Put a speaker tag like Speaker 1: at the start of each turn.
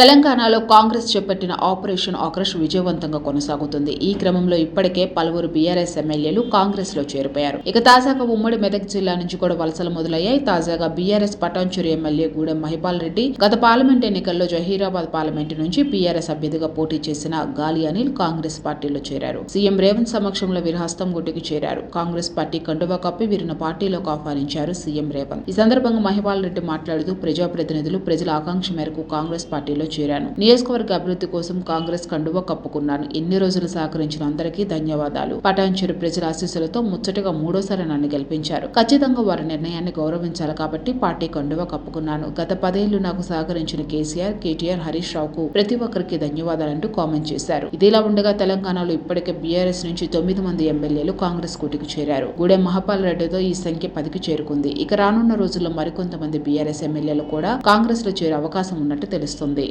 Speaker 1: తెలంగాణలో కాంగ్రెస్ చేపట్టిన ఆపరేషన్ ఆక్రష్ విజయవంతంగా కొనసాగుతుంది. ఈ క్రమంలో ఇప్పటికే పలువురు బీఆర్ఎస్ ఎమ్మెల్యేలు కాంగ్రెస్లో చేరిపోయారు. ఇక తాజాగా ఉమ్మడి మెదక్ జిల్లా నుంచి కూడా వలసలు మొదలయ్యాయి. తాజాగా బీఆర్ఎస్ పటాన్చురి ఎమ్మెల్యే గూడెం మహిపాల్ రెడ్డి గత పార్లమెంట్ ఎన్నికల్లో జహీరాబాద్ పార్లమెంటు నుంచి బీఆర్ఎస్ అభ్యర్థిగా పోటీ చేసిన గాలి అనిల్ కాంగ్రెస్ పార్టీలో చేరారు. సీఎం రేవంత్ సమక్షంలో వీరు హస్తం గుడ్డికి చేరారు. కాంగ్రెస్ పార్టీ కండువా కప్పి వీరిని పార్టీలోకి ఆహ్వానించారు సీఎం రేవంత్. ఈ సందర్భంగా మహిపాల్ రెడ్డి మాట్లాడుతూ ప్రజాప్రతినిధులు ప్రజల ఆకాంక్ష మేరకు కాంగ్రెస్ పార్టీ పార్టీలో చేరాను. నియోజకవర్గ అభివృద్ధి కోసం కాంగ్రెస్ కండువా కప్పుకున్నాను. ఎన్ని రోజులు సహకరించిన అందరికీ ధన్యవాదాలు. పటాన్చెరు ప్రజల ఆశీస్సులతో ముచ్చటగా మూడోసారి నన్ను గెలిపించారు. ఖచ్చితంగా వారి నిర్ణయాన్ని గౌరవించాలి కాబట్టి పార్టీ కండువా కప్పుకున్నాను. గత పదేళ్ళు నాకు సహకరించిన కేసీఆర్ కేటీఆర్ హరీష్ రావుకు ప్రతి ఒక్కరికి ధన్యవాదాలంటూ కామెంట్ చేశారు. ఇదిలా ఉండగా తెలంగాణలో ఇప్పటికే బీఆర్ఎస్ నుంచి తొమ్మిది మంది ఎమ్మెల్యేలు కాంగ్రెస్ కూటికి చేరారు. గూడెం మహపాల్ రెడ్డితో ఈ సంఖ్య పదికి చేరుకుంది. ఇక రానున్న రోజుల్లో మరికొంతమంది బీఆర్ఎస్ ఎమ్మెల్యేలు కూడా కాంగ్రెస్లో చేరే అవకాశం ఉన్నట్టు తెలుస్తుంది.